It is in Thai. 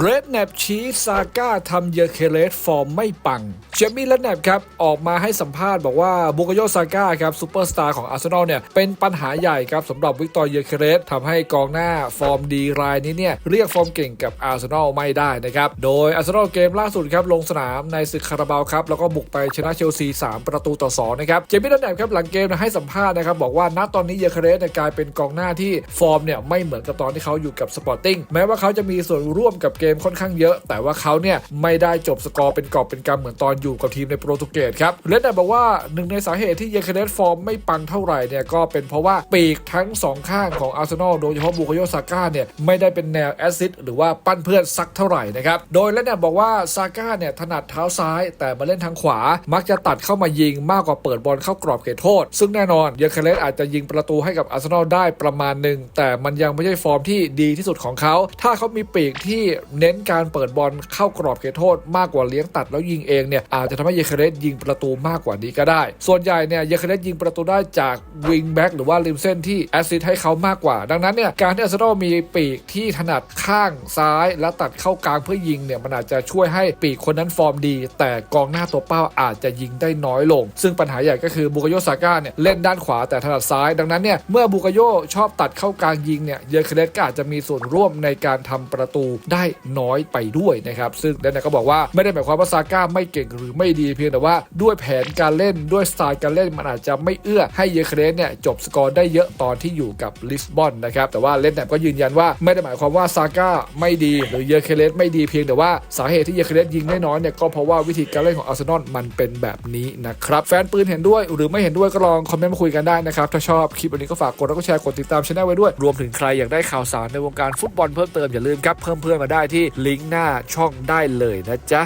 เรดแนบชี้ซาก้าทำเยอเคเลสฟอร์มไม่ปัง เจมี่และแนบครับ ออกมาให้สัมภาษณ์บอกว่าบุกโยซาก้าครับซูเปอร์สตาร์ของอาร์เซนอลเนี่ย เป็นปัญหาใหญ่ครับสำหรับวิกตอร์เยอเคเลสทำให้กองหน้าฟอร์มดีรายนี้เนี่ย เรียกฟอร์มเก่งกับอาร์เซนอลไม่ได้นะครับ โดยอาร์เซนอลเกมล่าสุดครับ ลงสนามในศึกคาราบาวครับ แล้วก็บุกไปชนะเชลซี 3 ประตูต่อ2นะครับเจมี่และแนบครับหลังเกมให้สัมภาษณ์นะครับบอกว่าณตอนนี้เยอเคเลสเนี่ยกลายเป็นกองหน้าที่ฟอร์มเนี่ยไม่เหมือนกับตอนที่เขาอยู่กับสปอร์ติ้งแม้ว่าเขาจะมีส่วนร่วมกับเกมค่อนข้างเยอะ แต่ว่าเขาเนี่ยไม่ได้จบสกอร์เป็นกอบเป็นกำเหมือนตอนอยู่กับทีมในโปรตุเกสครับเลนแนบบอกว่าหนึ่งในสาเหตุที่เยอเคเลสฟอร์มไม่ปังเท่าไหร่เนี่ยก็เป็นเพราะว่าปีกทั้งสองข้างของอาร์เซนอลโดยเฉพาะบูคโยซาก้าเนี่ยไม่ได้เป็นแนวแอสซิสหรือว่าปั้นเพื่อนสักเท่าไหร่นะครับโดยเลนแนบบอกว่าซาก้าเนี่ยถนัดเท้าซ้าย แต่มาเล่นทางขวา มักจะตัดเข้ามายิงมากกว่าเปิดบอลเข้ากรอบเขตโทษ ซึ่งแน่นอนเยอเคเลสอาจจะยิงประตูให้กับอาร์เซนอลได้ประมาณหนึ่งแต่มันยังไม่ใช่ฟอร์มที่ดีที่สุดของเขา ถ้าเขามีปีกที่เน้นการเปิดบอลเข้ากรอบเขตโทษมากกว่าเลี้ยงตัดแล้วยิงเองเนี่ยอาจจะทำให้เยเคเลสยิงประตูมากกว่านี้ก็ได้ ส่วนใหญ่เนี่ยเยเคเลสยิงประตูได้จากวิงแบ็กหรือว่าริมเส้นที่แอสซิสต์ให้เขามากกว่า ดังนั้นเนี่ยการที่อาร์เซนอลมีปีกที่ถนัดข้างซ้าย และตัดเข้ากลางเพื่อยิงเนี่ยมันอาจจะช่วยให้ปีกคนนั้นฟอร์มดี แต่กองหน้าตัวเป้าอาจจะยิงได้น้อยลง ซึ่งปัญหาใหญ่ก็คือบุกโยซาก้าเนี่ยเล่นด้านขวาแต่ถนัดซ้าย ดังนั้นเนี่ยเมื่อบุกโยชอบตัดเข้ากลางยิงเนี่ยเยเคเลสก็อาจจะมีส่วนร่วมในการทำประตูได้น้อยไปด้วยนะครับ ซึ่งแดนเนยก็บอกว่าไม่ได้หมายความว่าซาก้าไม่เก่งหรือไม่ดีเพียงแต่ว่าด้วยแผนการเล่นด้วยสไตล์การเล่นมันอาจจะไม่เอื้อให้เยอเคเลสเนี่ยจบสกอร์ได้เยอะตอนที่อยู่กับลิสบอนนะครับแต่ว่าเล่นแนบก็ยืนยันว่าไม่ได้หมายความว่าซาก้าไม่ดีหรือเยอเคเลสไม่ดีเพียงแต่ว่าสาเหตุที่เยอเคเลสยิงได้น้อยเนี่ยก็เพราะว่าวิธีการเล่นของอาร์เซนอลมันเป็นแบบนี้นะครับแฟนปืนเห็นด้วยหรือไม่เห็นด้วยก็ลองคอมเมนต์มาคุยกันได้นะครับถ้าชอบคลิปวันนี้ก็ฝากกดแล้วก็แชร์กดติดตามช่องไว้ด้วย รวมถึงใครอยากได้ข่าวสารในวงการฟุตบอลเพิ่มเติมอย่าลืมครับเพิ่มเพื่อนมาได้ที่ลิงก์หน้าช่องได้เลยนะจ๊ะ